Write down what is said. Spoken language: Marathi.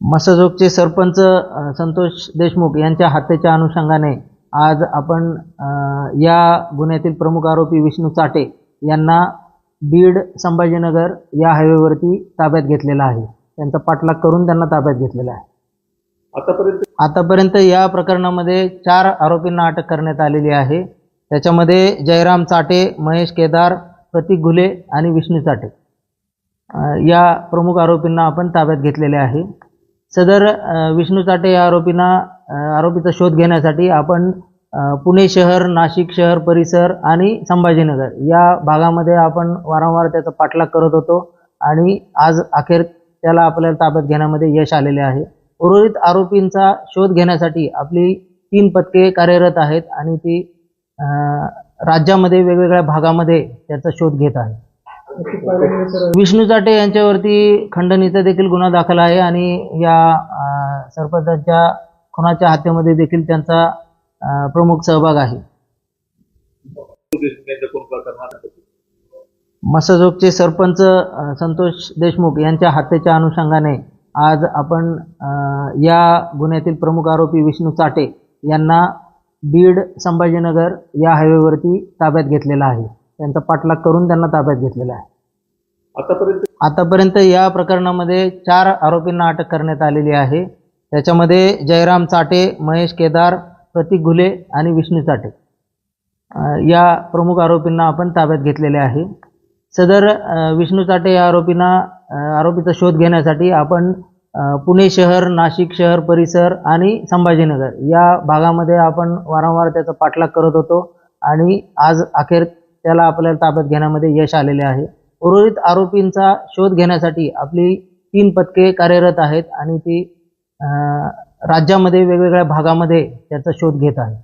मसजोगचे सरपंच संतोष देशमुख यांच्या हत्येच्या अनुषंगाने आज आपण या गुन्ह्यातील प्रमुख आरोपी विष्णू चाटे यांना बीड संभाजीनगर या हायवेवरती ताब्यात घेतलेला आहे. त्यांचा पाठलाग करून त्यांना ताब्यात घेतलेला आहे. आतापर्यंत आतापर्यंत या प्रकरणामध्ये चार आरोपींना अटक करण्यात आलेली आहे. त्याच्यामध्ये जयराम चाटे महेश केदार प्रतीक घुले आणि विष्णू चाटे. या प्रमुख आरोपींना आपण ताब्यात घेतलेले आहे. सदर विष्णू चाटे या आरोपींना आरोपीचा शोध घेण्यासाठी आपण पुणे शहर नाशिक शहर परिसर आणि संभाजीनगर या भागामध्ये आपण वारंवार त्याचा पाठलाग करत होतो आणि आज अखेर त्याला आपल्याला ताब्यात घेण्यामध्ये यश आलेले आहे. उर्वरित आरोपींचा शोध घेण्यासाठी आपली तीन पथके कार्यरत आहेत आणि ती राज्यामध्ये वेगवेगळ्या भागामध्ये त्याचा शोध घेत आहे. विष्णू चाटे यांच्यावरती खंडणीचा देखील गुन्हा दाखल आहे आणि या सरपंचाच्या खुनाच्या हत्येमध्ये देखील त्यांचा प्रमुख सहभाग आहे. मसाजोगचे सरपंच संतोष देशमुख यांच्या हत्येच्या अनुषंगाने आज आपण या गुन्ह्यातील प्रमुख आरोपी विष्णू चाटे यांना बीड संभाजीनगर या हायवेवरती ताब्यात घेतलेला आहे. त्यांचा पाठलाग करून त्यांना ताब्यात घेतलेला आहे. आतापर्यंत आतापर्यंत या प्रकरणामध्ये चार आरोपींना अटक करण्यात आलेली आहे. त्याच्यामध्ये जयराम चाटे महेश केदार प्रतीक घुले आणि विष्णू चाटे. या प्रमुख आरोपींना आपण ताब्यात घेतलेले आहे. सदर विष्णू चाटे या आरोपींना आरोपीचा शोध घेण्यासाठी आपण पुणे शहर नाशिक शहर परिसर आणि संभाजीनगर या भागामध्ये आपण वारंवार त्याचा पाठलाग करत होतो आणि आज अखेर त्याला आपल्याला ताब्यात घेण्यामध्ये यश आलेले आहे. उर्वरित आरोपींचा शोध घेण्यासाठी आपली तीन पथके कार्यरत आहेत आणि ती राज्यामध्ये वेगवेगळ्या भागामध्ये त्याचा शोध घेत आहे